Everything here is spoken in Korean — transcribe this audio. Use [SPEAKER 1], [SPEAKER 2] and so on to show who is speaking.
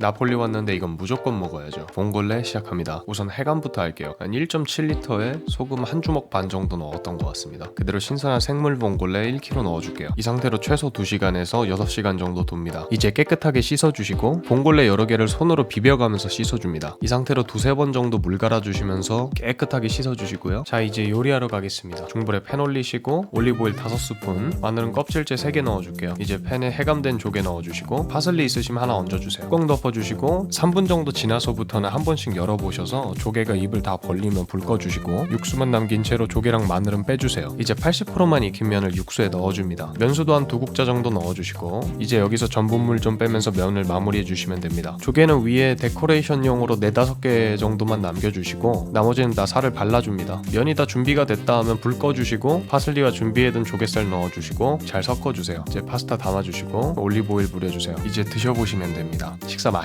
[SPEAKER 1] 나폴리 왔는데 이건 무조건 먹어야죠. 봉골레 시작합니다. 우선 해감부터 할게요. 한 1.7리터에 소금 한 주먹 반 정도 넣었던 것 같습니다. 그대로 신선한 생물 봉골레 1kg 넣어줄게요. 이 상태로 최소 2시간에서 6시간 정도 둡니다. 이제 깨끗하게 씻어주시고 봉골레 여러 개를 손으로 비벼가면서 씻어줍니다. 이 상태로 두세 번 정도 물 갈아주시면서 깨끗하게 씻어주시고요. 자 이제 요리하러 가겠습니다. 중불에 팬 올리시고 올리브오일 5스푼, 마늘은 껍질째 3개 넣어줄게요. 이제 팬에 해감된 조개 넣어주시고 파슬리 있으시면 하나 얹어주세요. 꼭 덮어 주시고 3분 정도 지나서부터는 한 번씩 열어보셔서 조개가 입을 다 벌리면 불 꺼주시고 육수만 남긴 채로 조개랑 마늘은 빼주세요. 이제 80%만 익힌 면을 육수에 넣어줍니다. 면수도 한 두 국자 정도 넣어주시고 이제 여기서 전분물 좀 빼면서 면을 마무리해 주시면 됩니다. 조개는 위에 데코레이션용으로 4, 5개 정도만 남겨주시고 나머지는 다 살을 발라줍니다. 면이 다 준비가 됐다 하면 불 꺼주시고 파슬리와 준비해둔 조개살 넣어주시고 잘 섞어주세요. 이제 파스타 담아주시고 올리브오일 뿌려주세요. 이제 드셔보시면 됩니다. 식사